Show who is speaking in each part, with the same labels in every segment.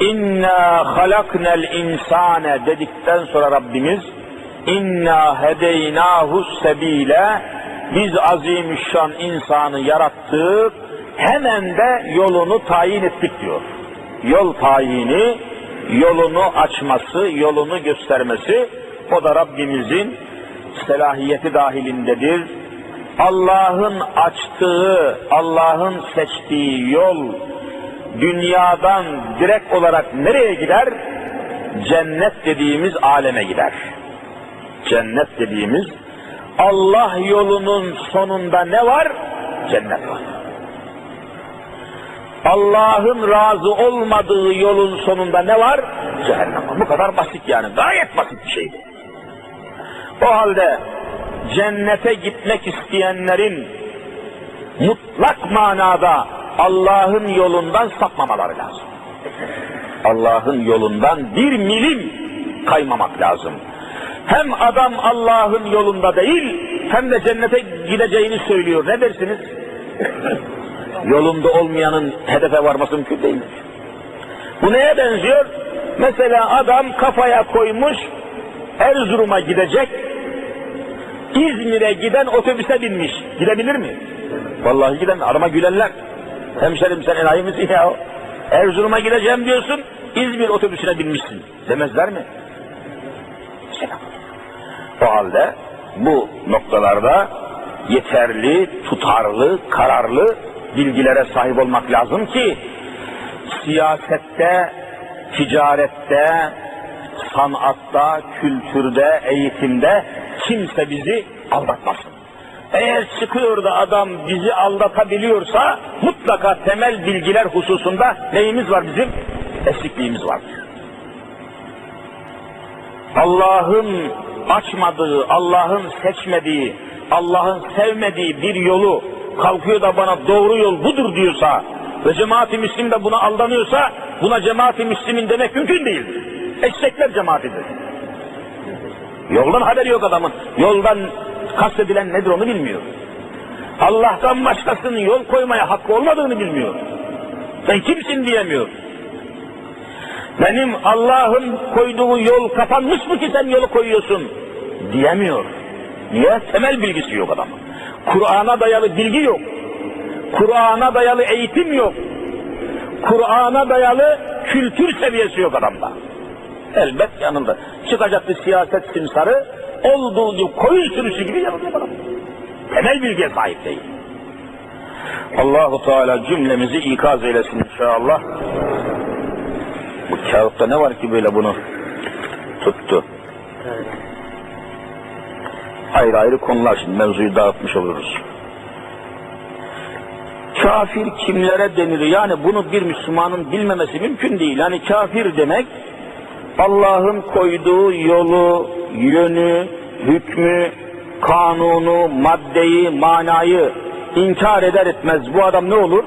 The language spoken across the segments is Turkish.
Speaker 1: İnna halaknel insane dedikten sonra Rabbimiz inna hedeynahu sebile biz azimüşşan insanı yarattık hemen de yolunu tayin ettik diyor. Yol tayini, yolunu açması, yolunu göstermesi o da Rabbimizin selahiyeti dahilindedir. Allah'ın açtığı, Allah'ın seçtiği yol dünyadan direkt olarak nereye gider? Cennet dediğimiz aleme gider. Cennet dediğimiz Allah yolunun sonunda ne var? Cennet var. Allah'ın razı olmadığı yolun sonunda ne var? Cehennem var. Bu kadar basit yani. Gayet basit bir şey bu. O halde cennete gitmek isteyenlerin mutlak manada Allah'ın yolundan sapmamaları lazım. Allah'ın yolundan bir milim kaymamak lazım. Hem adam Allah'ın yolunda değil, hem de cennete gideceğini söylüyor. Ne dersiniz? Yolunda olmayanın hedefe varması mümkün değil. Bu neye benziyor? Mesela adam kafaya koymuş, Erzurum'a gidecek, İzmir'e giden otobüse binmiş. Gidebilir mi? Vallahi giden arama gülenler. Hemşerim sen enayi misin ya? Erzurum'a gideceğim diyorsun, İzmir otobüsüne binmişsin. Demezler mi? Selam. O halde bu noktalarda yeterli, tutarlı, kararlı bilgilere sahip olmak lazım ki siyasette, ticarette, sanatta, kültürde, eğitimde kimse bizi aldatmasın. Eğer çıkıyor da adam bizi aldatabiliyorsa mutlaka temel bilgiler hususunda neyimiz var bizim? Eksikliğimiz var. Allah'ın açmadığı, Allah'ın seçmediği, Allah'ın sevmediği bir yolu kalkıyor da bana doğru yol budur diyorsa ve cemaati müslim de buna aldanıyorsa buna cemaati müslimin demek mümkün değildir. Eşekler cemaatidir. Yoldan haberi yok adamın. Yoldan kastedilen nedir onu bilmiyor. Allah'tan başkasının yol koymaya hakkı olmadığını bilmiyor. Sen kimsin diyemiyor. Benim Allah'ın koyduğu yol kapanmış mı ki sen yolu koyuyorsun? Diyemiyor. Niye? Temel bilgisi yok adamın. Kur'an'a dayalı bilgi yok. Kur'an'a dayalı eğitim yok. Kur'an'a dayalı kültür seviyesi yok adamda. Elbet yanında. Çıkacak bir siyaset simsarı olduğu koyun sürüsü gibi adam. Temel bilgiye sahip değil. Allahu Teala cümlemizi ikaz eylesin inşallah. Bu kağıtta ne var ki böyle bunu tuttu? Ayrı ayrı konular şimdi mevzuyu dağıtmış oluruz. Kafir kimlere denir? Yani bunu bir Müslümanın bilmemesi mümkün değil. Yani kafir demek Allah'ın koyduğu yolu, yönü, hükmü, kanunu, maddeyi, manayı inkar eder etmez bu adam ne olur?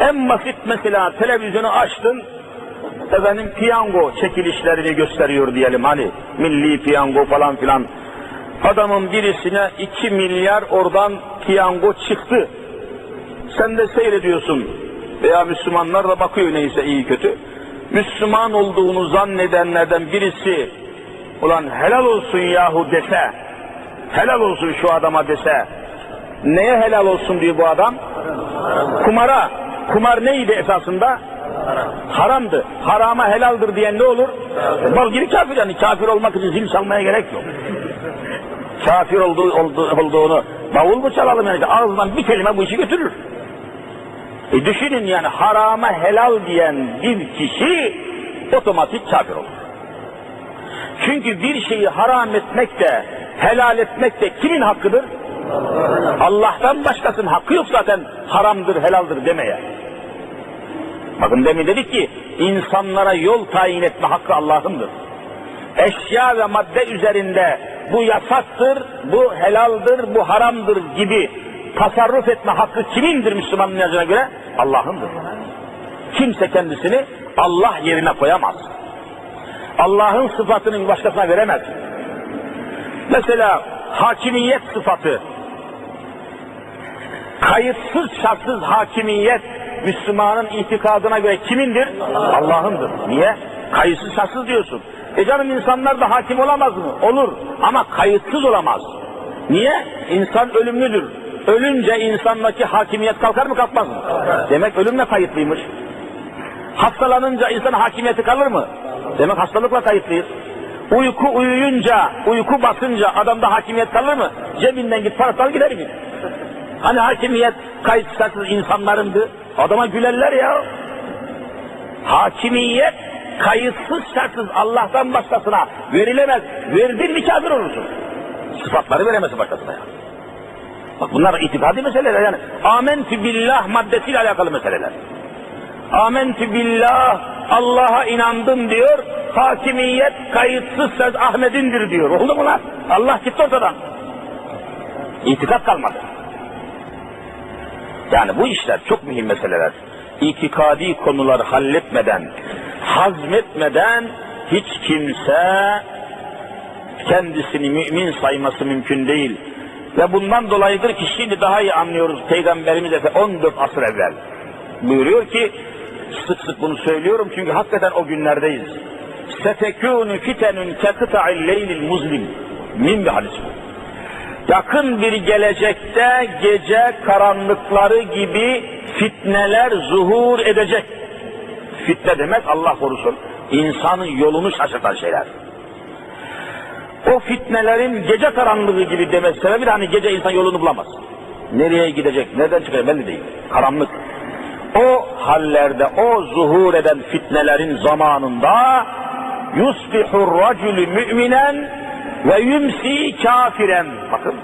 Speaker 1: En basit mesela televizyonu açtın, efendim piyango çekilişlerini gösteriyor diyelim hani milli piyango falan filan. Adamın birisine 2 milyar oradan piyango çıktı. Sen de seyrediyorsun veya Müslümanlar da bakıyor neyse iyi kötü. Müslüman olduğunu zannedenlerden birisi ulan helal olsun yahu dese, helal olsun şu adama dese, neye helal olsun diyor bu adam? Kumara. Kumar neydi esasında? Haramdı. Harama helaldir diyen ne olur? Bal gibi kafir yani. Kafir olmak için zil çalmaya gerek yok. Kafir olduğu, olduğu, olduğunu bavul mu çalalım yani? Ağzından bir kelime bu işi götürür. E düşünün yani harama helal diyen bir kişi otomatik kafir olur. Çünkü bir şeyi haram etmek de helal etmek de kimin hakkıdır? Allah'tan başkasının hakkı yok zaten haramdır helaldir demeye. Bakın demin dedik ki insanlara yol tayin etme hakkı Allah'ındır. Eşya ve madde üzerinde bu yasaktır, bu helaldir, bu haramdır gibi tasarruf etme hakkı kimindir Müslümanın inancına göre? Allah'ındır. Kimse kendisini Allah yerine koyamaz. Allah'ın sıfatını başkasına veremez. Mesela hakimiyet sıfatı, kayıtsız şartsız hakimiyet Müslümanın itikadına göre kimindir? Allah'ındır. Niye? Kayıtsız şartsız diyorsun. E canım insanlar da hakim olamaz mı? Olur. Ama kayıtsız olamaz. Niye? İnsan ölümlüdür. Ölünce insandaki hakimiyet kalkar mı kalkmaz mı? Demek ölümle kayıtlıymış. Hastalanınca insan hakimiyeti kalır mı? Demek hastalıkla kayıtlıyız. Uyku uyuyunca, uyku basınca adamda hakimiyet kalır mı? Cebinden git parasal gider mi? Hani hakimiyet kayıtsız insanlarındı. Adama gülerler ya. Hakimiyet kayıtsız şartsız Allah'tan başkasına verilemez. Verdin mi kafir olursun. Sıfatları veremezsin başkasına ya. Bak bunlar itikadi meseleler yani. Amentü billah maddesiyle alakalı meseleler. Amentü billah Allah'a inandım diyor. Hakimiyet kayıtsız söz Ahmet'indir diyor. Oldu mu lan? Allah gitti ortadan. İtikat kalmadı. Yani bu işler çok mühim meseleler. İtikadi konuları halletmeden, hazmetmeden hiç kimse kendisini mümin sayması mümkün değil. Ve bundan dolayıdır ki şimdi daha iyi anlıyoruz Peygamberimiz Efe 14 asır evvel. Buyuruyor ki sık sık bunu söylüyorum çünkü hakikaten o günlerdeyiz. Setekûnü fitenün kekıta'il leylil muzlim. Min bir hadis bu. Yakın bir gelecekte gece karanlıkları gibi fitneler zuhur edecek. Fitne demek Allah korusun insanın yolunu şaşırtan şeyler. O fitnelerin gece karanlığı gibi demesi sebebi de hani gece insan yolunu bulamaz. Nereye gidecek, nereden çıkacak belli değil. Karanlık. Hallerde, o zuhur eden fitnelerin zamanında yusbihur racülü müminen ve yumsi kafiren. Bakın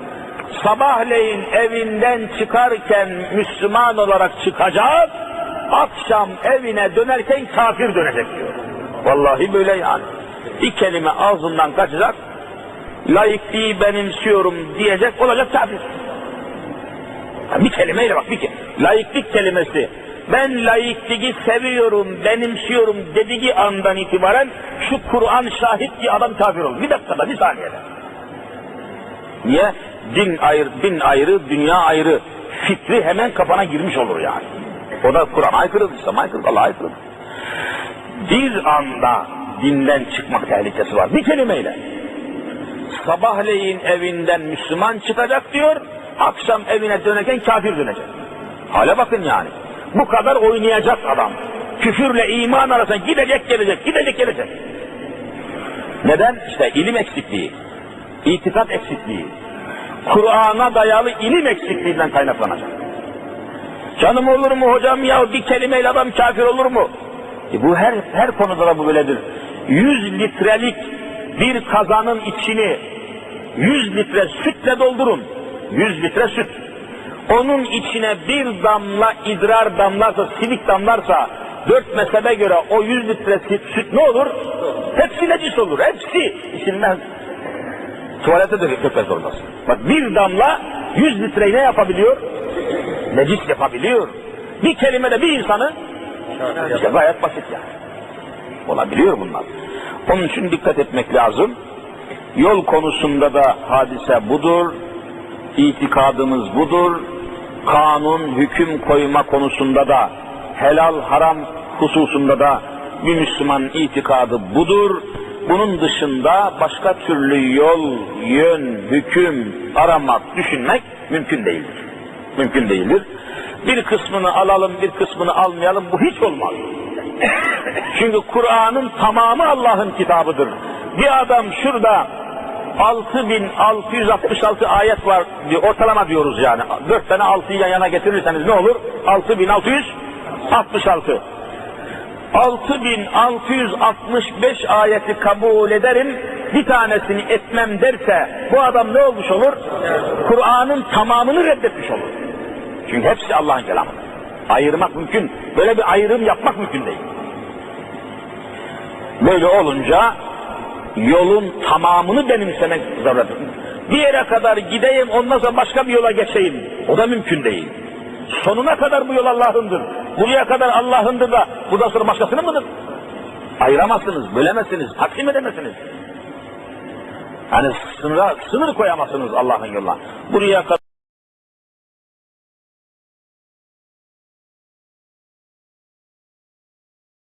Speaker 1: sabahleyin evinden çıkarken Müslüman olarak çıkacak, akşam evine dönerken kafir dönecek diyor. Vallahi böyle yani. Bir kelime ağzından kaçacak, laikliği benimsiyorum diyecek, olacak kafir. Bir kelimeyle bak bir ke laiklik kelimesi. Ben laikliği seviyorum, benimsiyorum dediği andan itibaren şu Kur'an şahit ki adam kafir olur. Bir dakikada, bir saniyede. Niye? Din ayrı, din ayrı, dünya ayrı. Fikri hemen kafana girmiş olur yani. O da Kur'an aykırı, İslam aykırı, Allah aykırı. Bir anda dinden çıkmak tehlikesi var. Bir kelimeyle. Sabahleyin evinden Müslüman çıkacak diyor, akşam evine dönerken kafir dönecek. Hale bakın yani. Bu kadar oynayacak adam. Küfürle iman arasında gidecek gelecek, gidecek gelecek. Neden? İşte ilim eksikliği, itikat eksikliği, Kur'an'a dayalı ilim eksikliğinden kaynaklanacak. Canım olur mu hocam ya bir kelimeyle adam kafir olur mu? E bu her her konuda da bu böyledir. 100 litrelik bir kazanın içini 100 litre sütle doldurun. 100 litre süt. Onun içine bir damla idrar damlarsa, silik damlarsa, dört mezhebe göre o 100 litre süt, süt ne olur? Hepsi necis olur, hepsi içilmez. Tuvalete de dökmek zorundasın. Bak bir damla 100 litreyi ne yapabiliyor? Necis yapabiliyor. Bir kelimede bir insanı işte gayet basit yani. Olabiliyor bunlar. Onun için dikkat etmek lazım. Yol konusunda da hadise budur. İtikadımız budur. Kanun, hüküm koyma konusunda da helal, haram hususunda da bir Müslüman itikadı budur. Bunun dışında başka türlü yol, yön, hüküm aramak, düşünmek mümkün değildir. Mümkün değildir. Bir kısmını alalım, bir kısmını almayalım bu hiç olmaz. Çünkü Kur'an'ın tamamı Allah'ın kitabıdır. Bir adam şurada 6666 ayet var diyor, ortalama diyoruz yani. Dört tane altıyı yan yana getirirseniz ne olur? 6666. 6665 ayeti kabul ederim, bir tanesini etmem derse bu adam ne olmuş olur? Kur'an'ın tamamını reddetmiş olur. Çünkü hepsi Allah'ın kelamı. Ayırmak mümkün. Böyle bir ayrım yapmak mümkün değil. Böyle olunca yolun tamamını benimsemek zorundadır. Bir yere kadar gideyim ondan sonra başka bir yola geçeyim. O da mümkün değil. Sonuna kadar bu yol Allah'ındır. Buraya kadar Allah'ındır da buradan sonra başkasının mıdır? Ayıramazsınız, bölemezsiniz, taksim edemezsiniz. Yani sınıra, sınır koyamazsınız Allah'ın yoluna. Buraya kadar